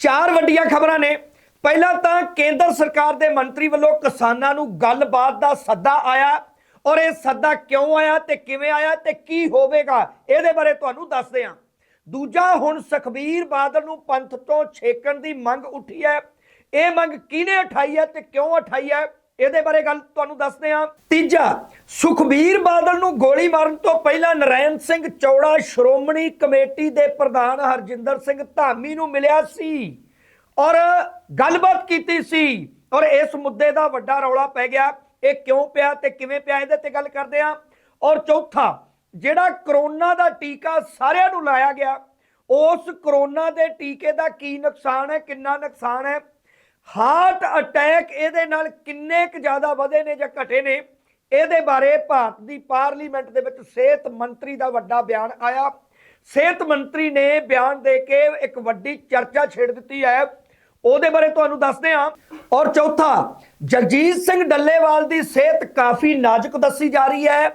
ਚਾਰ ਵੱਡੀਆਂ ਖਬਰਾਂ ਨੇ। ਪਹਿਲਾਂ ਤਾਂ ਕੇਂਦਰ ਸਰਕਾਰ ਦੇ ਮੰਤਰੀ ਵੱਲੋਂ ਕਿਸਾਨਾਂ ਨੂੰ ਗੱਲਬਾਤ ਦਾ ਸੱਦਾ ਆਇਆ। ਔਰ ਇਹ ਸੱਦਾ ਕਿਉਂ ਆਇਆ ਤੇ ਕਿਵੇਂ ਆਇਆ ਤੇ ਕੀ ਹੋਵੇਗਾ, ਇਹਦੇ ਬਾਰੇ ਤੁਹਾਨੂੰ ਦੱਸਦੇ ਹਾਂ। ਦੂਜਾ, ਹੁਣ ਸੁਖਬੀਰ ਬਾਦਲ ਨੂੰ ਪੰਥ ਤੋਂ ਛੇਕਣ ਦੀ ਮੰਗ ਉੱਠੀ ਹੈ। ਇਹ ਮੰਗ ਕਿਹਨੇ ਉਠਾਈ ਹੈ ਤੇ ਕਿਉਂ ਉਠਾਈ ਹੈ? ਇਹਦੇ ਬਾਰੇ ਗੱਲ ਤੁਹਾਨੂੰ ਦੱਸਦੇ ਹਾਂ। ਤੀਜਾ, ਸੁਖਬੀਰ ਬਾਦਲ ਨੂੰ ਗੋਲੀ ਮਾਰਨ ਤੋਂ ਪਹਿਲਾਂ ਨਰੈਣ ਸਿੰਘ ਚੌੜਾ ਸ਼੍ਰੋਮਣੀ ਕਮੇਟੀ ਦੇ ਪ੍ਰਧਾਨ ਹਰਜਿੰਦਰ ਸਿੰਘ ਧਾਮੀ ਨੂੰ ਮਿਲਿਆ ਸੀ ਔਰ ਗੱਲਬਾਤ ਕੀਤੀ ਸੀ ਔਰ ਇਸ ਮੁੱਦੇ ਦਾ ਵੱਡਾ ਰੌਲਾ ਪੈ ਗਿਆ। ਇਹ ਕਿਉਂ ਪਿਆ ਤੇ ਕਿਵੇਂ ਪਿਆ ਇਹਦੇ ਤੇ ਗੱਲ ਕਰਦੇ ਹਾਂ। ਔਰ ਚੌਥਾ, ਜਿਹੜਾ ਕਰੋਨਾ ਦਾ ਟੀਕਾ ਸਾਰਿਆਂ ਨੂੰ ਲਾਇਆ ਗਿਆ, ਉਸ ਕਰੋਨਾ ਦੇ ਟੀਕੇ ਦਾ ਕੀ ਨੁਕਸਾਨ ਹੈ, ਕਿੰਨਾ ਨੁਕਸਾਨ ਹੈ? ਹਾਰਟ ਅਟੈਕ ਇਹਦੇ ਨਾਲ ਕਿੰਨੇ ਕੁ ਜ਼ਿਆਦਾ ਵਧੇ ਨੇ ਜਾਂ ਘਟੇ ਨੇ, ਇਹਦੇ ਬਾਰੇ ਭਾਰਤ ਦੀ ਪਾਰਲੀਮੈਂਟ ਦੇ ਵਿੱਚ ਸਿਹਤ ਮੰਤਰੀ ਦਾ ਵੱਡਾ ਬਿਆਨ ਆਇਆ। ਸਿਹਤ ਮੰਤਰੀ ਨੇ ਬਿਆਨ ਦੇ ਕੇ ਇੱਕ ਵੱਡੀ ਚਰਚਾ ਛੇੜ ਦਿੱਤੀ ਹੈ। ਉਹਦੇ ਬਾਰੇ ਤੁਹਾਨੂੰ ਦੱਸਦੇ ਹਾਂ। ਔਰ ਚੌਥਾ, ਜਗਜੀਤ ਸਿੰਘ ਡੱਲੇਵਾਲ ਦੀ ਸਿਹਤ ਕਾਫੀ ਨਾਜ਼ੁਕ ਦੱਸੀ ਜਾ ਰਹੀ ਹੈ।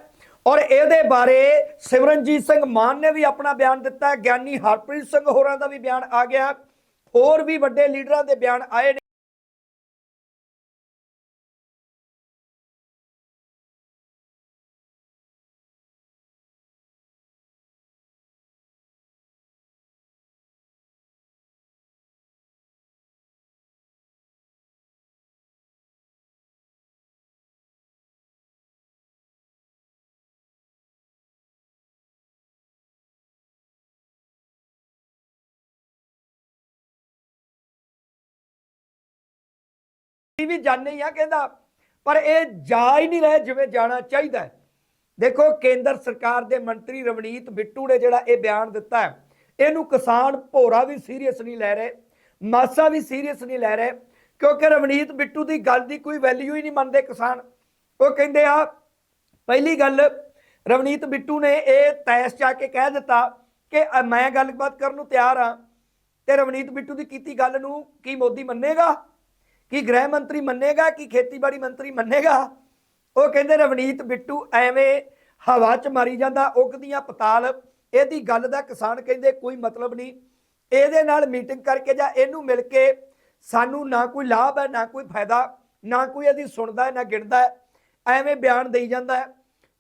ਔਰ ਇਹਦੇ ਬਾਰੇ ਸਿਮਰਨਜੀਤ ਸਿੰਘ ਮਾਨ ਨੇ ਵੀ ਆਪਣਾ ਬਿਆਨ ਦਿੱਤਾ ਗਿਆਨੀ ਹਰਪ੍ਰੀਤ ਸਿੰਘ ਹੋਰਾਂ ਦਾ ਵੀ ਬਿਆਨ ਆ ਗਿਆ। ਹੋਰ ਵੀ ਵੱਡੇ ਲੀਡਰਾਂ ਦੇ ਬਿਆਨ ਆਏ ਅਸੀਂ ਵੀ ਜਾਣੇ ਹੀ ਆ ਕਹਿੰਦਾ, ਪਰ ਇਹ ਜਾ ਹੀ ਨਹੀਂ ਰਹੇ ਜਿਵੇਂ ਜਾਣਾ ਚਾਹੀਦਾ ਦੇਖੋ, ਕੇਂਦਰ ਸਰਕਾਰ ਦੇ ਮੰਤਰੀ ਰਵਨੀਤ ਬਿੱਟੂ ਨੇ ਜਿਹੜਾ ਇਹ ਬਿਆਨ ਦਿੱਤਾ ਹੈ, ਇਹਨੂੰ ਕਿਸਾਨ ਭੋਰਾ ਵੀ ਸੀਰੀਅਸ ਨਹੀਂ ਲੈ ਰਹੇ, ਮਾਸਾ ਵੀ ਸੀਰੀਅਸ ਨਹੀਂ ਲੈ ਰਹੇ, ਕਿਉਂਕਿ ਰਵਨੀਤ ਬਿੱਟੂ ਦੀ ਗੱਲ ਦੀ ਕੋਈ ਵੈਲਿਊ ਹੀ ਨਹੀਂ ਮੰਨਦੇ ਕਿਸਾਨ। ਉਹ ਕਹਿੰਦੇ ਆ, ਪਹਿਲੀ ਗੱਲ, ਰਵਨੀਤ ਬਿੱਟੂ ਨੇ ਇਹ ਤੈਸ ਚਾ ਕੇ ਕਹਿ ਦਿੱਤਾ ਕਿ ਮੈਂ ਗੱਲਬਾਤ ਕਰਨ ਨੂੰ ਤਿਆਰ ਹਾਂ, ਤੇ ਰਵਨੀਤ ਬਿੱਟੂ ਦੀ ਕੀਤੀ ਗੱਲ ਨੂੰ ਕੀ ਮੋਦੀ ਮੰਨੇਗਾ? ਕੀ ਗ੍ਰਹਿ ਮੰਤਰੀ ਮੰਨੇਗਾ, ਕਿ ਖੇਤੀਬਾੜੀ ਮੰਤਰੀ ਮੰਨੇਗਾ? ਉਹ ਕਹਿੰਦੇ ਰਵਨੀਤ ਬਿੱਟੂ ਐਵੇਂ ਹਵਾ 'ਚ ਮਾਰੀ ਜਾਂਦਾ, ਉਗਦੀਆਂ ਪਤਾਲ। ਇਹਦੀ ਗੱਲ ਦਾ ਕਿਸਾਨ ਕਹਿੰਦੇ ਕੋਈ ਮਤਲਬ ਨਹੀਂ। ਇਹਦੇ ਨਾਲ ਮੀਟਿੰਗ ਕਰਕੇ ਜਾਂ ਇਹਨੂੰ ਮਿਲ ਕੇ ਸਾਨੂੰ ਨਾ ਕੋਈ ਲਾਭ ਹੈ, ਨਾ ਕੋਈ ਫਾਇਦਾ, ਨਾ ਕੋਈ ਇਹਦੀ ਸੁਣਦਾ ਹੈ, ਨਾ ਗਿਣਦਾ ਹੈ। ਐਵੇਂ ਬਿਆਨ ਦੇਈ ਜਾਂਦਾ ਹੈ।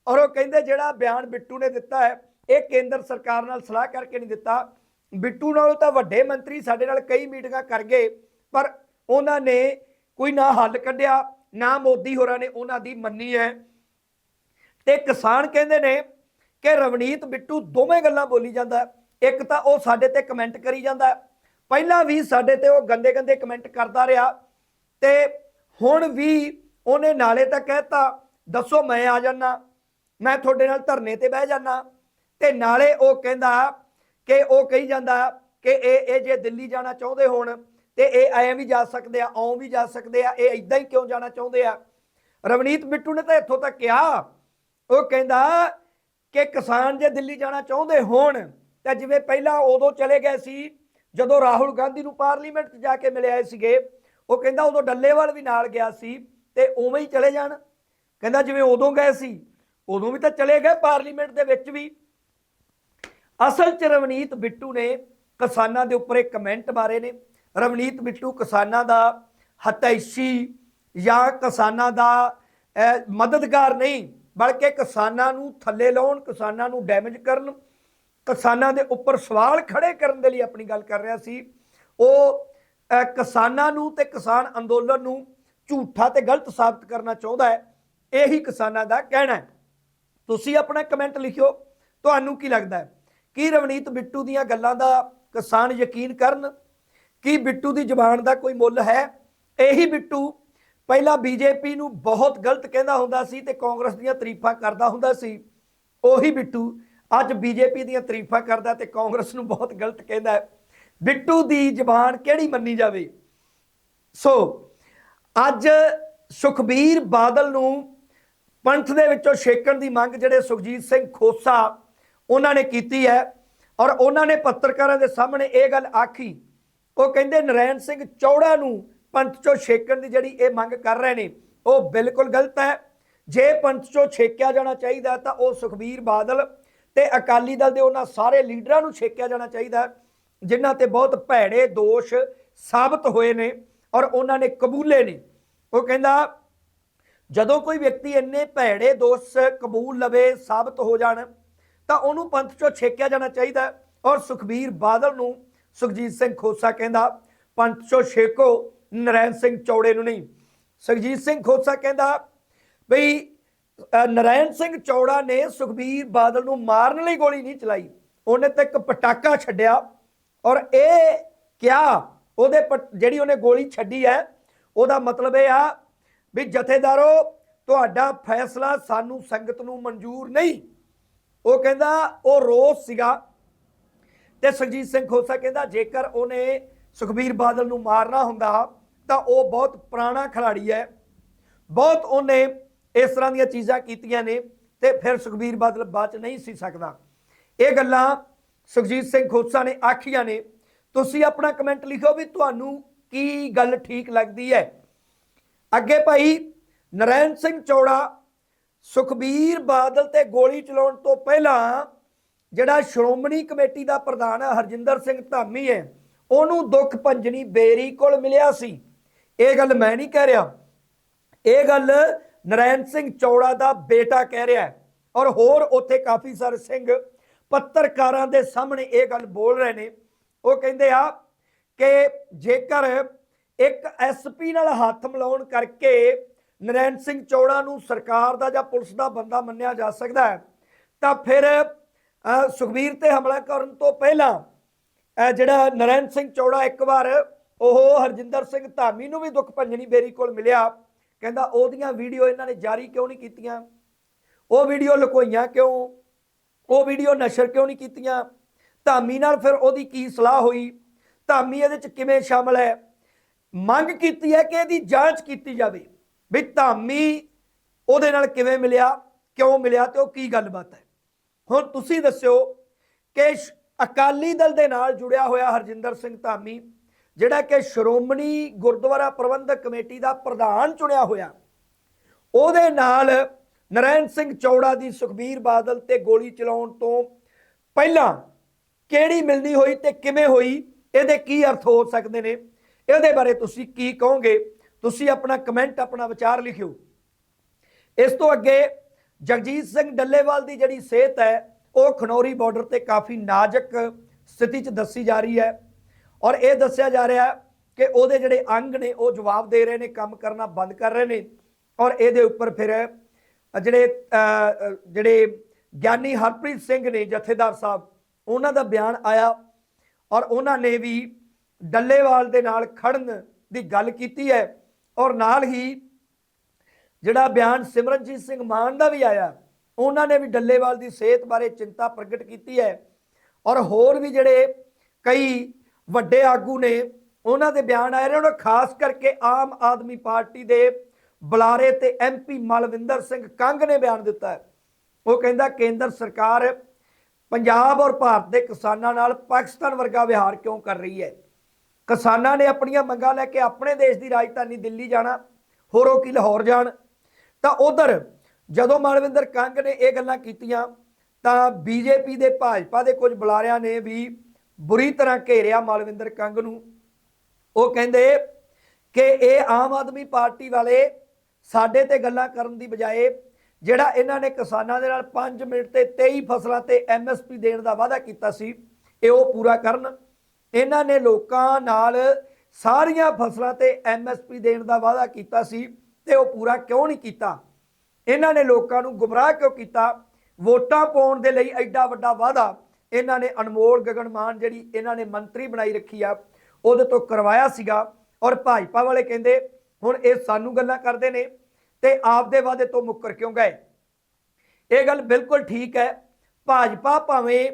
ਔਰ ਉਹ ਕਹਿੰਦੇ ਜਿਹੜਾ ਬਿਆਨ ਬਿੱਟੂ ਨੇ ਦਿੱਤਾ ਹੈ, ਇਹ ਕੇਂਦਰ ਸਰਕਾਰ ਨਾਲ ਸਲਾਹ ਕਰਕੇ ਨਹੀਂ ਦਿੱਤਾ। ਬਿੱਟੂ ਨਾਲੋਂ ਤਾਂ ਵੱਡੇ ਮੰਤਰੀ ਸਾਡੇ ਨਾਲ ਕਈ ਮੀਟਿੰਗਾਂ ਕਰ ਗਏ, ਪਰ ਉਹਨਾਂ ਨੇ ਕੋਈ ਨਾ ਹੱਲ ਕੱਢਿਆ, ਨਾ ਮੋਦੀ ਹੋਰਾਂ ਨੇ ਉਹਨਾਂ ਦੀ ਮੰਨੀ ਹੈ। ਤੇ ਕਿਸਾਨ ਕਹਿੰਦੇ ਨੇ ਕਿ ਰਵਨੀਤ ਬਿੱਟੂ ਦੋਵੇਂ ਗੱਲਾਂ ਬੋਲੀ ਜਾਂਦਾ ਇੱਕ ਤਾਂ ਉਹ ਸਾਡੇ ਤੇ ਕਮੈਂਟ ਕਰੀ ਜਾਂਦਾ ਪਹਿਲਾਂ ਵੀ ਸਾਡੇ ਤੇ ਉਹ ਗੰਦੇ ਗੰਦੇ ਕਮੈਂਟ ਕਰਦਾ ਰਿਹਾ ਤੇ ਹੁਣ ਵੀ ਉਹਨੇ ਨਾਲੇ ਤਾਂ ਕਹਿਤਾ, ਦੱਸੋ ਮੈਂ ਆ ਜਾਣਾ ਮੈਂ ਤੁਹਾਡੇ ਨਾਲ ਧਰਨੇ ਤੇ ਬਹਿ ਜਾਣਾ ਤੇ ਨਾਲੇ ਉਹ ਕਹਿੰਦਾ ਕਿ ਉਹ ਕਹੀ ਜਾਂਦਾ ਕਿ ਇਹ ਇਹ ਜੇ ਦਿੱਲੀ ਜਾਣਾ ਚਾਹੁੰਦੇ ਹੋਣ ਤੇ ਇਹ ਐਂ ਵੀ ਜਾ ਸਕਦੇ ਆ ਆਉਂ ਵੀ ਜਾ ਸਕਦੇ ਆ, ਇਹ ਇਦਾਂ ਹੀ ਕਿਉਂ ਜਾਣਾ ਚਾਹੁੰਦੇ ਆ? ਰਵਨੀਤ ਬਿੱਟੂ ਨੇ ਤਾਂ ਇੱਥੋਂ ਤੱਕ ਕਿਹਾ, ਉਹ ਕਹਿੰਦਾ ਕਿ ਕਿਸਾਨ ਜੇ ਦਿੱਲੀ ਜਾਣਾ ਚਾਹੁੰਦੇ ਹੋਣ, ਤਾਂ ਜਿਵੇਂ ਪਹਿਲਾਂ ਉਦੋਂ ਚਲੇ ਗਏ ਸੀ, ਜਦੋਂ ਰਾਹੁਲ ਗਾਂਧੀ ਨੂੰ ਪਾਰਲੀਮੈਂਟ 'ਚ ਜਾ ਕੇ ਮਿਲਿਆ ਸੀਗੇ, ਉਹ ਕਹਿੰਦਾ ਉਦੋਂ ਡੱਲੇਵਾਲ ਵੀ ਨਾਲ ਗਿਆ ਸੀ, ਤੇ ਉਵੇਂ ਹੀ ਚਲੇ ਜਾਣ। ਕਹਿੰਦਾ ਜਿਵੇਂ ਉਦੋਂ ਗਏ ਸੀ, ਉਦੋਂ ਵੀ ਤਾਂ ਚਲੇ ਗਏ ਪਾਰਲੀਮੈਂਟ ਦੇ ਵਿੱਚ ਵੀ। ਅਸਲ 'ਚ ਰਵਨੀਤ ਬਿੱਟੂ ਨੇ ਕਿਸਾਨਾਂ ਦੇ ਉੱਪਰ ਇੱਕ ਕਮੈਂਟ ਮਾਰੇ ਨੇ। ਰਵਨੀਤ ਬਿੱਟੂ ਕਿਸਾਨਾਂ ਦਾ ਹਤੈਸ਼ੀ ਜਾਂ ਕਿਸਾਨਾਂ ਦਾ ਮਦਦਗਾਰ ਨਹੀਂ, ਬਲਕਿ ਕਿਸਾਨਾਂ ਨੂੰ ਥੱਲੇ ਲਾਉਣ, ਕਿਸਾਨਾਂ ਨੂੰ ਡੈਮੇਜ ਕਰਨ, ਕਿਸਾਨਾਂ ਦੇ ਉੱਪਰ ਸਵਾਲ ਖੜੇ ਕਰਨ ਦੇ ਲਈ ਆਪਣੀ ਗੱਲ ਕਰ ਰਿਹਾ ਸੀ। ਉਹ ਕਿਸਾਨਾਂ ਨੂੰ ਤੇ ਕਿਸਾਨ ਅੰਦੋਲਨ ਨੂੰ ਝੂਠਾ ਤੇ ਗਲਤ ਸਾਬਤ ਕਰਨਾ ਚਾਹੁੰਦਾ ਹੈ, ਇਹੀ ਕਿਸਾਨਾਂ ਦਾ ਕਹਿਣਾ ਹੈ। ਤੁਸੀਂ ਆਪਣਾ ਕਮੈਂਟ ਲਿਖਿਓ, ਤੁਹਾਨੂੰ ਕੀ ਲੱਗਦਾ ਹੈ? ਕੀ ਰਵਨੀਤ ਬਿੱਟੂ ਦੀਆਂ ਗੱਲਾਂ ਦਾ ਕਿਸਾਨ ਯਕੀਨ ਕਰਨ? ਕੀ ਬਿੱਟੂ ਦੀ ਜ਼ੁਬਾਨ ਦਾ ਕੋਈ ਮੁੱਲ ਹੈ? ਇਹੀ ਬਿੱਟੂ ਪਹਿਲਾਂ ਬੀਜੇਪੀ ਨੂੰ ਬਹੁਤ ਗਲਤ ਕਹਿੰਦਾ ਹੁੰਦਾ ਸੀ ਤੇ ਕਾਂਗਰਸ ਦੀਆਂ ਤਾਰੀਫਾਂ ਕਰਦਾ ਹੁੰਦਾ ਸੀ। ਉਹੀ ਬਿੱਟੂ ਅੱਜ ਬੀਜੇਪੀ ਦੀਆਂ ਤਾਰੀਫਾਂ ਕਰਦਾ ਤੇ ਕਾਂਗਰਸ ਨੂੰ ਬਹੁਤ ਗਲਤ ਕਹਿੰਦਾ ਬਿੱਟੂ ਦੀ ਜ਼ੁਬਾਨ ਕਿਹੜੀ ਮੰਨੀ ਜਾਵੇ? ਸੋ, ਅੱਜ ਸੁਖਬੀਰ ਬਾਦਲ ਨੂੰ ਪੰਥ ਦੇ ਵਿੱਚੋਂ ਛੇਕਣ ਦੀ ਮੰਗ ਜਿਹੜੇ ਸੁਖਜੀਤ ਸਿੰਘ ਖੋਸਾ, ਉਹਨਾਂ ਨੇ ਕੀਤੀ ਹੈ। ਔਰ ਉਹਨਾਂ ਨੇ ਪੱਤਰਕਾਰਾਂ ਦੇ ਸਾਹਮਣੇ ਇਹ ਗੱਲ ਆਖੀ ਉਹ ਕਹਿੰਦੇ ਨਰੈਣ ਸਿੰਘ ਚੌੜਾ ਨੂੰ ਪੰਥ ਚੋਂ ਛੇਕਣ ਦੀ ਜਿਹੜੀ ਇਹ ਮੰਗ ਕਰ ਰਹੇ ਨੇ, ਉਹ ਬਿਲਕੁਲ ਗਲਤ ਹੈ। ਜੇ ਪੰਥ ਚੋਂ ਛੇਕਿਆ ਜਾਣਾ ਚਾਹੀਦਾ ਤਾਂ ਉਹ ਸੁਖਬੀਰ ਬਾਦਲ ਤੇ ਅਕਾਲੀ ਦਲ ਦੇ ਉਹਨਾਂ ਸਾਰੇ ਲੀਡਰਾਂ ਨੂੰ ਛੇਕਿਆ ਜਾਣਾ ਚਾਹੀਦਾ, ਜਿਨ੍ਹਾਂ ਤੇ ਬਹੁਤ ਭੈੜੇ ਦੋਸ਼ ਸਾਬਤ ਹੋਏ ਨੇ ਔਰ ਉਹਨਾਂ ਨੇ ਕਬੂਲੇ ਨੇ। ਉਹ ਕਹਿੰਦਾ, ਜਦੋਂ ਕੋਈ ਵਿਅਕਤੀ ਇੰਨੇ ਭੈੜੇ ਦੋਸ਼ ਕਬੂਲ ਲਵੇ, ਸਾਬਤ ਹੋ ਜਾਣ, ਤਾਂ ਉਹਨੂੰ ਪੰਥ ਚੋਂ ਛੇਕਿਆ ਜਾਣਾ ਚਾਹੀਦਾ ਔਰ ਸੁਖਬੀਰ ਬਾਦਲ ਨੂੰ ਸੁਖਜੀਤ ਸਿੰਘ ਖੋਸਾ ਕਹਿੰਦਾ ਪੰਜ ਸੌ ਛੇਕੋ ਨਰੈਣ ਸਿੰਘ ਚੌੜੇ ਨੂੰ ਨਹੀਂ। ਸੁਖਜੀਤ ਸਿੰਘ ਖੋਸਾ ਕਹਿੰਦਾ ਬਈ ਅ, ਨਰੈਣ ਸਿੰਘ ਚੌੜਾ ਨੇ ਸੁਖਬੀਰ ਬਾਦਲ ਨੂੰ ਮਾਰਨ ਲਈ ਗੋਲੀ ਨਹੀਂ ਚਲਾਈ। ਉਹਨੇ ਤਾਂ ਇੱਕ ਪਟਾਕਾ ਛੱਡਿਆ ਔਰ ਇਹ ਕਿਹਾ ਉਹਦੇ ਪਟ- ਜਿਹੜੀ ਉਹਨੇ ਗੋਲੀ ਛੱਡੀ ਹੈ ਉਹਦਾ ਮਤਲਬ ਇਹ ਆ ਵੀ ਜਥੇਦਾਰੋ ਤੁਹਾਡਾ ਫੈਸਲਾ ਸਾਨੂੰ ਸੰਗਤ ਨੂੰ ਮਨਜ਼ੂਰ ਨਹੀਂ। ਉਹ ਕਹਿੰਦਾ ਉਹ ਰੋਸ ਸੀਗਾ। ਤੇ ਸੁਖਜੀਤ ਸਿੰਘ ਖੋਸਾ ਕਹਿੰਦਾ, ਜੇਕਰ ਉਹਨੇ ਸੁਖਬੀਰ ਬਾਦਲ ਨੂੰ ਮਾਰਨਾ ਹੁੰਦਾ, ਤਾਂ ਉਹ ਬਹੁਤ ਪੁਰਾਣਾ ਖਿਲਾੜੀ ਹੈ। ਬਹੁਤ ਉਹਨੇ ਇਸ ਤਰ੍ਹਾਂ ਦੀਆਂ ਚੀਜ਼ਾਂ ਕੀਤੀਆਂ ਨੇ ਤੇ ਫਿਰ ਸੁਖਬੀਰ ਬਾਦਲ ਬਾਅਦ ਚ ਨਹੀਂ ਸੀ ਸਕਦਾ। ਇਹ ਗੱਲਾਂ ਸੁਖਜੀਤ ਸਿੰਘ ਖੋਸਾ ਨੇ ਆਖੀਆਂ ਨੇ। ਤੁਸੀਂ ਆਪਣਾ ਕਮੈਂਟ ਲਿਖੋ ਵੀ ਤੁਹਾਨੂੰ ਕੀ ਗੱਲ ਠੀਕ ਲੱਗਦੀ ਹੈ। ਅੱਗੇ ਭਾਈ ਨਰੈਣ ਸਿੰਘ ਚੌੜਾ, ਸੁਖਬੀਰ ਬਾਦਲ ਤੇ ਗੋਲੀ ਚਲਾਉਣ ਤੋਂ ਪਹਿਲਾਂ ਜਿਹੜਾ ਸ਼੍ਰੋਮਣੀ ਕਮੇਟੀ ਦਾ ਪ੍ਰਧਾਨ ਹਰਜਿੰਦਰ ਸਿੰਘ ਧਾਮੀ ਹੈ, ਉਹਨੂੰ ਦੁੱਖ ਭੰਜਣੀ ਬੇਰੀ ਕੋਲ ਮਿਲਿਆ ਸੀ। ਇਹ ਗੱਲ ਮੈਂ ਨਹੀਂ ਕਹਿ ਰਿਹਾ। ਇਹ ਗੱਲ ਨਰੈਣ ਸਿੰਘ ਚੌੜਾ ਦਾ ਬੇਟਾ ਕਹਿ ਰਿਹਾ ਔਰ ਹੋਰ ਉੱਥੇ ਕਾਫੀ ਸਾਰੇ ਸਿੰਘ ਪੱਤਰਕਾਰਾਂ ਦੇ ਸਾਹਮਣੇ ਇਹ ਗੱਲ ਬੋਲ ਰਹੇ ਨੇ। ਉਹ ਕਹਿੰਦੇ ਆ ਕਿ ਜੇਕਰ ਇੱਕ ਐਸਪੀ ਨਾਲ ਹੱਥ ਮਿਲਾਉਣ ਕਰਕੇ ਨਰੈਣ ਸਿੰਘ ਚੌੜਾ ਨੂੰ ਸਰਕਾਰ ਦਾ ਜਾਂ ਪੁਲਿਸ ਦਾ ਬੰਦਾ ਮੰਨਿਆ ਜਾ ਸਕਦਾ ਹੈ, ਤਾਂ ਫਿਰ ਸੁਖਬੀਰ ਤੇ ਹਮਲਾ ਕਰਨ ਤੋਂ ਪਹਿਲਾਂ ਜਿਹੜਾ ਨਰੈਣ ਸਿੰਘ ਚੌੜਾ ਇੱਕ ਵਾਰ, ਉਹ ਹਰਜਿੰਦਰ ਸਿੰਘ ਧਾਮੀ ਨੂੰ ਵੀ ਦੁੱਖ ਭੰਜਣੀ ਬੇਰੀ ਕੋਲ ਮਿਲਿਆ। ਕਹਿੰਦਾ, ਉਹਦੀਆਂ ਵੀਡੀਓ ਇਹਨਾਂ ਨੇ ਜਾਰੀ ਕਿਉਂ ਨਹੀਂ ਕੀਤੀਆਂ? ਉਹ ਵੀਡੀਓ ਲੁਕੋਈਆਂ ਕਿਉਂ? ਉਹ ਵੀਡੀਓ ਨਸ਼ਰ ਕਿਉਂ ਨਹੀਂ ਕੀਤੀਆਂ? ਧਾਮੀ ਨਾਲ ਫਿਰ ਉਹਦੀ ਕੀ ਸਲਾਹ ਹੋਈ? ਧਾਮੀ ਇਹਦੇ ਚ ਕਿਵੇਂ ਸ਼ਾਮਲ ਹੈ? ਮੰਗ ਕੀਤੀ ਹੈ ਕਿ ਇਹਦੀ ਜਾਂਚ ਕੀਤੀ ਜਾਵੇ ਵੀ ਧਾਮੀ ਉਹਦੇ ਨਾਲ ਕਿਵੇਂ ਮਿਲਿਆ, ਕਿਉਂ ਮਿਲਿਆ ਤੇ ਉਹ ਕੀ ਗੱਲਬਾਤ ਹੈ? ਹੁਣ ਤੁਸੀਂ ਦੱਸਿਓ ਕਿ ਸ਼- ਅਕਾਲੀ ਦਲ ਦੇ ਨਾਲ ਜੁੜਿਆ ਹੋਇਆ ਹਰਜਿੰਦਰ ਸਿੰਘ ਧਾਮੀ, ਜਿਹੜਾ ਕਿ ਸ਼੍ਰੋਮਣੀ ਗੁਰਦੁਆਰਾ ਪ੍ਰਬੰਧਕ ਕਮੇਟੀ ਦਾ ਪ੍ਰਧਾਨ ਚੁਣਿਆ ਹੋਇਆ, ਉਹਦੇ ਨਾਲ ਨਰੈਣ ਸਿੰਘ ਚੌੜਾ ਦੀ ਸੁਖਬੀਰ ਬਾਦਲ ਤੇ ਗੋਲੀ ਚਲਾਉਣ ਤੋਂ ਪਹਿਲਾਂ ਕਿਹੜੀ ਮਿਲਣੀ ਹੋਈ ਤੇ ਕਿਵੇਂ ਹੋਈ, ਇਹਦੇ ਕੀ ਅਰਥ ਹੋ ਸਕਦੇ ਨੇ? ਇਹਦੇ ਬਾਰੇ ਤੁਸੀਂ ਕੀ ਕਹੋਗੇ? ਤੁਸੀਂ ਆਪਣਾ ਕਮੈਂਟ, ਆਪਣਾ ਵਿਚਾਰ ਲਿਖਿਓ। ਇਸ ਤੋਂ ਅੱਗੇ ਜਗਜੀਤ ਸਿੰਘ ਡੱਲੇਵਾਲ ਦੀ ਜਿਹੜੀ ਸਿਹਤ ਹੈ, ਉਹ ਖਨੌਰੀ ਬਾਰਡਰ ਤੇ ਕਾਫੀ ਨਾਜ਼ੁਕ ਸਥਿਤੀ 'ਚ ਦੱਸੀ ਜਾ ਰਹੀ ਹੈ ਔਰ ਇਹ ਦੱਸਿਆ ਜਾ ਰਿਹਾ ਕਿ ਉਹਦੇ ਜਿਹੜੇ ਅੰਗ ਨੇ, ਉਹ ਜਵਾਬ ਦੇ ਰਹੇ ਨੇ, ਕੰਮ ਕਰਨਾ ਬੰਦ ਕਰ ਰਹੇ ਨੇ ਔਰ ਇਹਦੇ ਉੱਪਰ ਫਿਰ ਜਿਹੜੇ ਜਿਹੜੇ ਗਿਆਨੀ ਹਰਪ੍ਰੀਤ ਸਿੰਘ ਨੇ, ਜਥੇਦਾਰ ਸਾਹਿਬ, ਉਹਨਾਂ ਦਾ ਬਿਆਨ ਆਇਆ ਔਰ ਉਹਨਾਂ ਨੇ ਵੀ ਡੱਲੇਵਾਲ ਦੇ ਨਾਲ ਖੜਨ ਦੀ ਗੱਲ ਕੀਤੀ ਹੈ ਔਰ ਨਾਲ ਹੀ ਜਿਹੜਾ ਬਿਆਨ ਸਿਮਰਨਜੀਤ ਸਿੰਘ ਮਾਨ ਦਾ ਵੀ ਆਇਆ, ਉਹਨਾਂ ਨੇ ਵੀ ਡੱਲੇਵਾਲ ਦੀ ਸਿਹਤ ਬਾਰੇ ਚਿੰਤਾ ਪ੍ਰਗਟ ਕੀਤੀ ਹੈ। ਔਰ ਹੋਰ ਵੀ ਜਿਹੜੇ ਕਈ ਵੱਡੇ ਆਗੂ ਨੇ, ਉਹਨਾਂ ਦੇ ਬਿਆਨ ਆਏ ਨੇ, ਉਹਨਾਂ ਖਾਸ ਕਰਕੇ ਆਮ ਆਦਮੀ ਪਾਰਟੀ ਦੇ ਬੁਲਾਰੇ ਤੇ ਐਮਪੀ ਮਲਵਿੰਦਰ ਸਿੰਘ ਕੰਗ ਨੇ ਬਿਆਨ ਦਿੱਤਾ ਉਹ ਕਹਿੰਦਾ, ਕੇਂਦਰ ਸਰਕਾਰ ਪੰਜਾਬ ਔਰ ਭਾਰਤ ਦੇ ਕਿਸਾਨਾਂ ਨਾਲ ਪਾਕਿਸਤਾਨ ਵਰਗਾ ਵਿਹਾਰ ਕਿਉਂ ਕਰ ਰਹੀ ਹੈ? ਕਿਸਾਨਾਂ ਨੇ ਆਪਣੀਆਂ ਮੰਗਾਂ ਲੈ ਕੇ ਆਪਣੇ ਦੇਸ਼ ਦੀ ਰਾਜਧਾਨੀ ਦਿੱਲੀ ਜਾਣਾ, ਹੋਰੋਂ ਕੀ ਲਾਹੌਰ ਜਾਣ? ਤਾਂ ਉਧਰ ਜਦੋਂ ਮਾਨਵਿੰਦਰ ਕੰਗ ਨੇ ਇਹ ਗੱਲਾਂ ਕੀਤੀਆਂ, ਤਾਂ ਬੀਜੇਪੀ ਦੇ ਭਾਜਪਾ ਦੇ ਕੁਝ ਬੁਲਾਰਿਆਂ ਨੇ ਵੀ ਬੁਰੀ ਤਰ੍ਹਾਂ ਘੇਰਿਆ ਮਾਲਵਿੰਦਰ ਕੰਗ ਨੂੰ। ਉਹ ਕਹਿੰਦੇ ਕਿ ਇਹ ਆਮ ਆਦਮੀ ਪਾਰਟੀ ਵਾਲੇ ਸਾਡੇ ਤੇ ਗੱਲਾਂ ਕਰਨ ਦੀ ਬਜਾਏ ਜਿਹੜਾ ਇਹਨਾਂ ਨੇ ਕਿਸਾਨਾਂ ਦੇ ਨਾਲ 5 ਮਿੰਟ ਤੇ 23 ਫਸਲਾਂ ਤੇ ਐਮਐਸਪੀ ਦੇਣ ਦਾ ਵਾਅਦਾ ਕੀਤਾ ਸੀ, ਇਹ ਉਹ ਪੂਰਾ ਕਰਨ। ਇਹਨਾਂ ਨੇ ਲੋਕਾਂ ਨਾਲ ਸਾਰੀਆਂ ਫਸਲਾਂ ਤੇ ਐਮਐਸਪੀ ਦੇਣ ਦਾ ਵਾਅਦਾ ਕੀਤਾ ਸੀ। ਤੇ ਉਹ ਪੂਰਾ ਕਿਉਂ ਨਹੀਂ ਕੀਤਾ? ਇਹਨਾਂ ਨੇ ਲੋਕਾਂ ਨੂੰ ਗੁੰਮਰਾਹ ਕਿਉਂ ਕੀਤਾ? ਵੋਟਾਂ ਪਾਉਣ ਦੇ ਲਈ ਐਡਾ ਵੱਡਾ ਵਾਅਦਾ। ਇਹਨਾਂ ਨੇ ਅਨਮੋਲ ਗਗਨਮਾਨ ਜਿਹੜੀ ਇਹਨਾਂ ਨੇ ਮੰਤਰੀ ਬਣਾਈ ਰੱਖੀ ਆ, ਉਹਦੇ ਤੋਂ ਕਰਵਾਇਆ ਸੀਗਾ ਔਰ ਭਾਜਪਾ ਵਾਲੇ ਕਹਿੰਦੇ, ਹੁਣ ਇਹ ਸਾਨੂੰ ਗੱਲਾਂ ਕਰਦੇ ਨੇ ਤੇ ਆਪਦੇ ਵਾਅਦੇ ਤੋਂ ਮੁੱਕਰ ਕਿਉਂ ਗਏ? ਇਹ ਗੱਲ ਬਿਲਕੁਲ ਠੀਕ ਹੈ। ਭਾਜਪਾ ਭਾਵੇਂ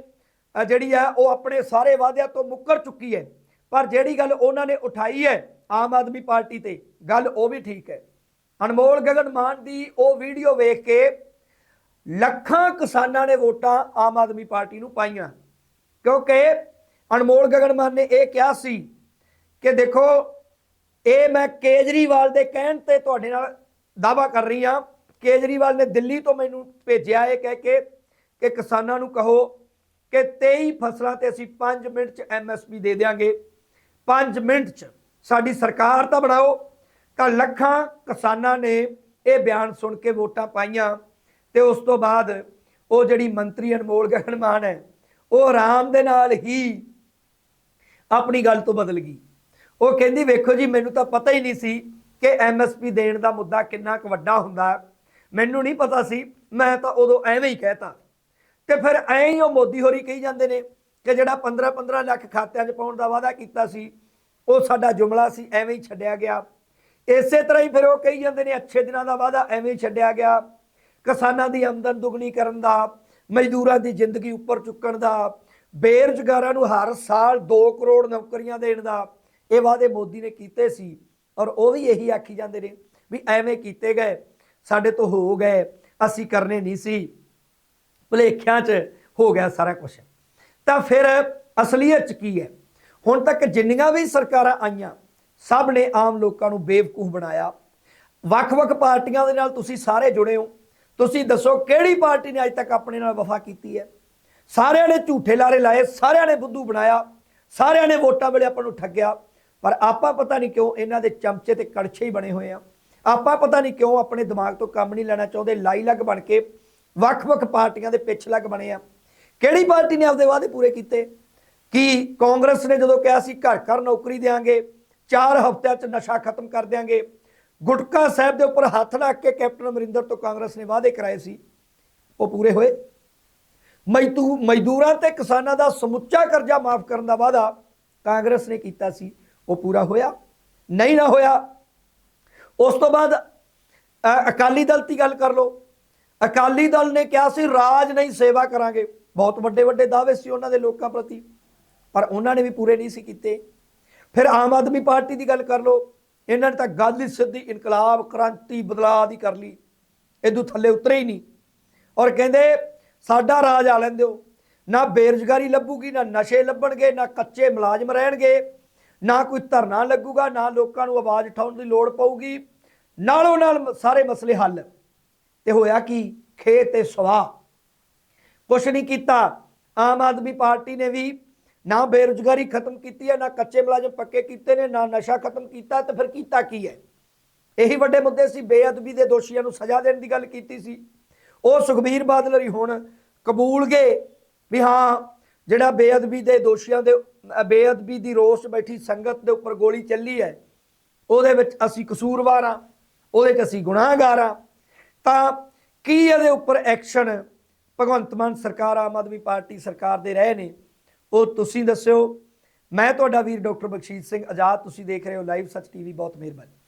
ਜਿਹੜੀ ਹੈ ਉਹ ਆਪਣੇ ਸਾਰੇ ਵਾਅਦਿਆਂ ਤੋਂ ਮੁੱਕਰ ਚੁੱਕੀ ਹੈ, ਪਰ ਜਿਹੜੀ ਗੱਲ ਉਹਨਾਂ ਨੇ ਉਠਾਈ ਹੈ ਆਮ ਆਦਮੀ ਪਾਰਟੀ ਤੇ, ਗੱਲ ਉਹ ਵੀ ਠੀਕ ਹੈ। ਅਨਮੋਲ ਗਗਨ ਮਾਨ ਦੀ ਉਹ ਵੀਡੀਓ ਵੇਖ ਕੇ ਲੱਖਾਂ ਕਿਸਾਨਾਂ ਨੇ ਵੋਟਾਂ ਆਮ ਆਦਮੀ ਪਾਰਟੀ ਨੂੰ ਪਾਈਆਂ। ਕਿਉਂਕਿ ਅਨਮੋਲ ਗਗਨ ਮਾਨ ਨੇ ਇਹ ਕਿਹਾ ਸੀ ਕਿ ਦੇਖੋ, ਇਹ ਮੈਂ ਕੇਜਰੀਵਾਲ ਦੇ ਕਹਿਣ ਤੇ ਤੁਹਾਡੇ ਨਾਲ ਦਾਵਾ ਕਰ ਰਹੀ ਹਾਂ। ਕੇਜਰੀਵਾਲ ਨੇ ਦਿੱਲੀ ਤੋਂ ਮੈਨੂੰ ਭੇਜਿਆ ਇਹ ਕਹਿ ਕੇ ਕਿ ਕਿਸਾਨਾਂ ਨੂੰ ਕਹੋ ਕਿ 23 ਫਸਲਾਂ ਤੇ ਅਸੀਂ 5 ਮਿੰਟ ਚ ਐਮਐਸਪੀ ਦੇ ਦੇਾਂਗੇ 5 ਮਿੰਟ 'ਚ। ਸਾਡੀ ਸਰਕਾਰ ਤਾਂ ਬਣਾਓ। ਤਾਂ ਲੱਖਾਂ ਕਿਸਾਨਾਂ ਨੇ ਇਹ ਬਿਆਨ ਸੁਣ ਕੇ ਵੋਟਾਂ ਪਾਈਆਂ ਤੇ ਉਸ ਤੋਂ ਬਾਅਦ ਉਹ ਜਿਹੜੀ ਮੰਤਰੀ ਅਨਮੋਲ ਗਗਨ ਮਾਨ ਹੈ, ਉਹ ਆਰਾਮ ਦੇ ਨਾਲ ਹੀ ਆਪਣੀ ਗੱਲ ਤੋਂ ਬਦਲ ਗਈ। ਉਹ ਕਹਿੰਦੀ, ਵੇਖੋ ਜੀ, ਮੈਨੂੰ ਤਾਂ ਪਤਾ ਹੀ ਨਹੀਂ ਸੀ ਕਿ ਐਮਐਸਪੀ ਦੇਣ ਦਾ ਮੁੱਦਾ ਕਿੰਨਾ ਕੁ ਵੱਡਾ ਹੁੰਦਾ। ਮੈਨੂੰ ਨਹੀਂ ਪਤਾ ਸੀ, ਮੈਂ ਤਾਂ ਉਦੋਂ ਐਵੇਂ ਹੀ ਕਹਿਤਾ। ਤੇ ਫਿਰ ਐਂ ਹੀ ਉਹ ਮੋਦੀ ਹੋਰੀ ਕਹੀ ਜਾਂਦੇ ਨੇ ਕਿ ਜਿਹੜਾ 15 15 ਲੱਖ ਖਾਤਿਆਂ 'ਚ ਪਾਉਣ ਦਾ ਵਾਅਦਾ ਕੀਤਾ ਸੀ, ਉਹ ਸਾਡਾ ਜੁਮਲਾ ਸੀ, ਐਵੇਂ ਹੀ ਛੱਡਿਆ ਗਿਆ। ਇਸੇ ਤਰ੍ਹਾਂ ਹੀ ਫਿਰ ਉਹ ਕਹੀ ਜਾਂਦੇ ਨੇ, ਅੱਛੇ ਦਿਨਾਂ ਦਾ ਵਾਅਦਾ ਐਵੇਂ ਹੀ ਛੱਡਿਆ ਗਿਆ। ਕਿਸਾਨਾਂ ਦੀ ਆਮਦਨ ਦੁੱਗਣੀ ਕਰਨ ਦਾ, ਮਜ਼ਦੂਰਾਂ ਦੀ ਜ਼ਿੰਦਗੀ ਉੱਪਰ ਚੁੱਕਣ ਦਾ, ਬੇਰੁਜ਼ਗਾਰਾਂ ਨੂੰ ਹਰ ਸਾਲ 2 ਕਰੋੜ ਨੌਕਰੀਆਂ ਦੇਣ ਦਾ, ਇਹ ਵਾਅਦੇ ਮੋਦੀ ਨੇ ਕੀਤੇ ਸੀ। ਔਰ ਉਹ ਵੀ ਇਹੀ ਆਖੀ ਜਾਂਦੇ ਨੇ ਵੀ ਐਵੇਂ ਕੀਤੇ ਗਏ, ਸਾਡੇ ਤੋਂ ਹੋ ਗਏ, ਅਸੀਂ ਕਰਨੇ ਨਹੀਂ ਸੀ। ਭੁਲੇਖਿਆਂ 'ਚ ਹੋ ਗਿਆ ਸਾਰਾ ਕੁਝ ਤਾਂ ਫਿਰ ਅਸਲੀਅਤ 'ਚ ਕੀ ਹੈ? ਹੁਣ ਤੱਕ ਜਿੰਨੀਆਂ ਵੀ ਸਰਕਾਰਾਂ ਆਈਆਂ ਸਭ ਨੇ ਆਮ ਲੋਕਾਂ ਨੂੰ ਬੇਵਕੂਫ ਬਣਾਇਆ। ਵੱਖ-ਵੱਖ ਪਾਰਟੀਆਂ ਦੇ ਨਾਲ ਤੁਸੀਂ ਸਾਰੇ ਜੁੜੇ ਹੋ। ਤੁਸੀਂ ਦੱਸੋ ਕਿਹੜੀ ਪਾਰਟੀ ਨੇ ਅੱਜ ਤੱਕ ਆਪਣੇ ਨਾਲ ਵਫਾ ਕੀਤੀ ਹੈ? ਸਾਰਿਆਂ ਨੇ ਝੂਠੇ ਲਾਰੇ ਲਾਏ, ਸਾਰਿਆਂ ਨੇ ਬੁੱਧੂ ਬਣਾਇਆ, ਸਾਰਿਆਂ ਨੇ ਵੋਟਾਂ ਵੇਲੇ ਆਪਾਂ ਨੂੰ ਠੱਗਿਆ। ਪਰ ਆਪਾਂ ਪਤਾ ਨਹੀਂ ਕਿਉਂ ਇਹਨਾਂ ਦੇ ਚਮਚੇ ਤੇ ਕੜਛੇ ਹੀ ਬਣੇ ਹੋਏ ਆ। ਆਪਾਂ ਪਤਾ ਨਹੀਂ ਕਿਉਂ ਆਪਣੇ ਦਿਮਾਗ ਤੋਂ ਕੰਮ ਨਹੀਂ ਲੈਣਾ ਚਾਹੁੰਦੇ, ਲਾਈ ਲੱਗ ਬਣ ਕੇ ਵੱਖ-ਵੱਖ ਪਾਰਟੀਆਂ ਦੇ ਪਿੱਛ ਲੱਗ ਬਣੇ ਆ। ਕਿਹੜੀ ਪਾਰਟੀ ਨੇ ਆਪਦੇ ਵਾਅਦੇ ਪੂਰੇ ਕੀਤੇ? ਕਿ ਕਾਂਗਰਸ ਨੇ ਜਦੋਂ ਕਿਹਾ ਸੀ ਘਰ ਘਰ ਨੌਕਰੀ ਦੇਾਂਗੇ ਚਾਰ ਹਫ਼ਤਿਆਂ 'ਚ ਨਸ਼ਾ ਖਤਮ ਕਰ ਦਿਆਂਗੇ। ਗੁਟਕਾ ਸਾਹਿਬ ਦੇ ਉੱਪਰ ਹੱਥ ਰੱਖ ਕੇ ਕੈਪਟਨ ਅਮਰਿੰਦਰ ਤੋਂ ਕਾਂਗਰਸ ਨੇ ਵਾਅਦੇ ਕਰਾਏ ਸੀ। ਉਹ ਪੂਰੇ ਹੋਏ। ਮਜ਼ਦੂ, ਮਜ਼ਦੂਰਾਂ ਤੇ ਕਿਸਾਨਾਂ ਦਾ ਸਮੁੱਚਾ ਕਰਜ਼ਾ ਮਾਫ ਕਰਨ ਦਾ ਵਾਅਦਾ ਕਾਂਗਰਸ ਨੇ ਕੀਤਾ ਸੀ। ਉਹ ਪੂਰਾ ਹੋਇਆ? ਨਹੀਂ ਨਾ ਹੋਇਆ। ਉਸ ਤੋਂ ਬਾਅਦ ਅਕਾਲੀ ਦਲ ਦੀ ਗੱਲ ਕਰ ਲਓ। ਅਕਾਲੀ ਦਲ ਨੇ ਕਿਹਾ ਸੀ, ਰਾਜ ਨਹੀਂ ਸੇਵਾ ਕਰਾਂਗੇ। ਬਹੁਤ ਵੱਡੇ ਵੱਡੇ ਦਾਅਵੇ ਸੀ ਉਹਨਾਂ ਦੇ ਲੋਕਾਂ ਪ੍ਰਤੀ। ਪਰ ਉਹਨਾਂ ਨੇ ਵੀ ਪੂਰੇ ਨਹੀਂ ਸੀ ਕੀਤੇ। ਫਿਰ ਆਮ ਆਦਮੀ ਪਾਰਟੀ ਦੀ ਗੱਲ ਕਰ ਲਓ, ਇਹਨਾਂ ਨੇ ਤਾਂ ਗੱਲ ਹੀ ਸਿੱਧੀ ਇਨਕਲਾਬ, ਕ੍ਰਾਂਤੀ, ਬਦਲਾਅ ਦੀ ਕਰ ਲਈ। ਇਦੋਂ ਥੱਲੇ ਉਤਰੇ ਹੀ ਨਹੀਂ। ਔਰ ਕਹਿੰਦੇ, ਸਾਡਾ ਰਾਜ ਆ ਲੈਂਦੇ ਹੋ। ਨਾ ਬੇਰੁਜ਼ਗਾਰੀ ਲੱਭੂਗੀ, ਨਾ ਨਸ਼ੇ ਲੱਭਣਗੇ, ਨਾ ਕੱਚੇ ਮੁਲਾਜ਼ਮ ਰਹਿਣਗੇ, ਨਾ ਕੋਈ ਧਰਨਾ ਲੱਗੂਗਾ, ਨਾ ਲੋਕਾਂ ਨੂੰ ਆਵਾਜ਼ ਉਠਾਉਣ ਦੀ ਲੋੜ ਪਊਗੀ। ਨਾਲੋਂ ਨਾਲ ਸਾਰੇ ਮਸਲੇ ਹੱਲ। ਤੇ ਹੋਇਆ ਕੀ? ਖੇਤ ਤੇ ਸਵਾਹ। ਕੁਛ ਨਹੀਂ ਕੀਤਾ। ਆਮ ਆਦਮੀ ਪਾਰਟੀ ਨੇ ਵੀ ਨਾ ਬੇਰੁਜ਼ਗਾਰੀ ਖਤਮ ਕੀਤੀ ਹੈ, ਨਾ ਕੱਚੇ ਮੁਲਾਜ਼ਮ ਪੱਕੇ ਕੀਤੇ ਨੇ, ਨਾ ਨਸ਼ਾ ਖਤਮ ਕੀਤਾ, ਤੇ ਫਿਰ ਕੀਤਾ ਕੀ ਹੈ? ਇਹੀ ਵੱਡੇ ਮੁੱਦੇ ਸੀ, ਬੇਅਦਬੀ ਦੇ ਦੋਸ਼ੀਆਂ ਨੂੰ ਸਜ਼ਾ ਦੇਣ ਦੀ ਗੱਲ ਕੀਤੀ ਸੀ। ਉਹ ਸੁਖਬੀਰ ਬਾਦਲ ਹਰੀ ਹੁਣ ਕਬੂਲ ਗਏ ਵੀ ਹਾਂ, ਜਿਹੜਾ ਬੇਅਦਬੀ ਦੇ ਦੋਸ਼ੀਆਂ ਦੇ ਬੇਅਦਬੀ ਦੀ ਰੋਸ ਬੈਠੀ ਸੰਗਤ ਦੇ ਉੱਪਰ ਗੋਲੀ ਚੱਲੀ ਹੈ, ਉਹਦੇ ਵਿੱਚ ਅਸੀਂ ਕਸੂਰਵਾਰ ਹਾਂ, ਉਹਦੇ 'ਚ ਅਸੀਂ ਗੁਨਾਹਗਾਰ ਹਾਂ, ਤਾਂ ਕੀ ਇਹਦੇ ਉੱਪਰ ਐਕਸ਼ਨ ਭਗਵੰਤ ਮਾਨ ਸਰਕਾਰ, ਆਮ ਆਦਮੀ ਪਾਰਟੀ ਸਰਕਾਰ ਦੇ ਰਹੇ ਨੇ? ਉਹ ਤੁਸੀਂ ਦੱਸਿਓ। ਮੈਂ ਤੁਹਾਡਾ ਵੀਰ ਡਾਕਟਰ ਬਖਸ਼ੀਸ਼ ਸਿੰਘ ਆਜ਼ਾਦ। ਤੁਸੀਂ ਦੇਖ ਰਹੇ ਹੋ ਲਾਈਵ। ਸੱਚ ਟੀਵੀ ਬਹੁਤ ਮਿਹਰਬਾਨੀ।